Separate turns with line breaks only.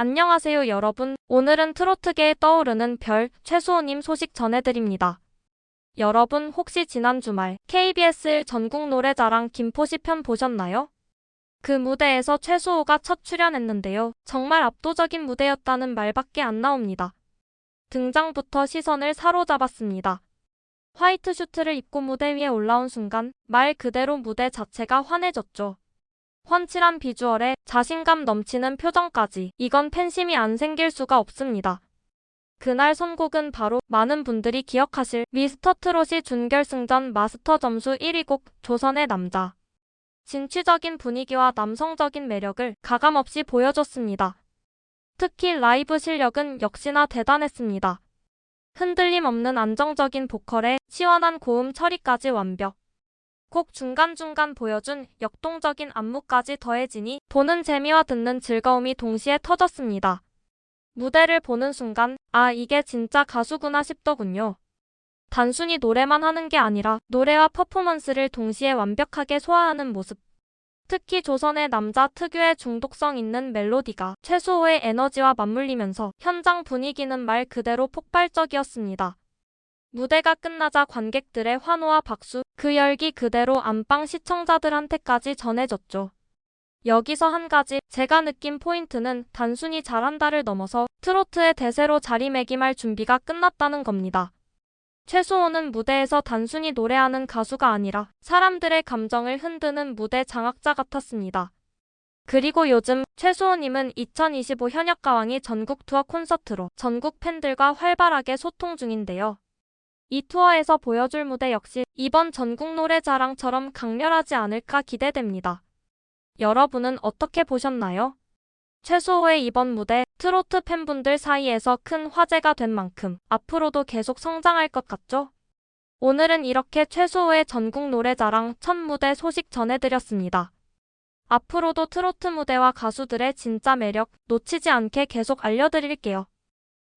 안녕하세요 여러분. 오늘은 트로트계에 떠오르는 별 최수호님 소식 전해드립니다. 여러분 혹시 지난 주말 KBS 전국 노래자랑 김포시 편 보셨나요? 그 무대에서 최수호가 첫 출연했는데요. 정말 압도적인 무대였다는 말밖에 안 나옵니다. 등장부터 시선을 사로잡았습니다. 화이트 슈트를 입고 무대 위에 올라온 순간 말 그대로 무대 자체가 환해졌죠. 훤칠한 비주얼에 자신감 넘치는 표정까지 이건 팬심이 안 생길 수가 없습니다. 그날 선곡은 바로 많은 분들이 기억하실 미스터 트롯이 준결승전 마스터 점수 1위 곡 조선의 남자. 진취적인 분위기와 남성적인 매력을 가감없이 보여줬습니다. 특히 라이브 실력은 역시나 대단했습니다. 흔들림 없는 안정적인 보컬에 시원한 고음 처리까지 완벽. 곡 중간중간 보여준 역동적인 안무까지 더해지니 보는 재미와 듣는 즐거움이 동시에 터졌습니다. 무대를 보는 순간, 아, 이게 진짜 가수구나 싶더군요. 단순히 노래만 하는 게 아니라 노래와 퍼포먼스를 동시에 완벽하게 소화하는 모습. 특히 조선의 남자 특유의 중독성 있는 멜로디가 최수호의 에너지와 맞물리면서 현장 분위기는 말 그대로 폭발적이었습니다. 무대가 끝나자 관객들의 환호와 박수, 그 열기 그대로 안방 시청자들한테까지 전해졌죠. 여기서 한 가지 제가 느낀 포인트는 단순히 잘한다를 넘어서 트로트의 대세로 자리매김할 준비가 끝났다는 겁니다. 최수호는 무대에서 단순히 노래하는 가수가 아니라 사람들의 감정을 흔드는 무대 장악자 같았습니다. 그리고 요즘 최수호님은 2025 현역가왕이 전국 투어 콘서트로 전국 팬들과 활발하게 소통 중인데요. 이 투어에서 보여줄 무대 역시 이번 전국 노래자랑처럼 강렬하지 않을까 기대됩니다. 여러분은 어떻게 보셨나요? 최수호의 이번 무대 트로트 팬분들 사이에서 큰 화제가 된 만큼 앞으로도 계속 성장할 것 같죠? 오늘은 이렇게 최수호의 전국 노래자랑 첫 무대 소식 전해드렸습니다. 앞으로도 트로트 무대와 가수들의 진짜 매력 놓치지 않게 계속 알려드릴게요.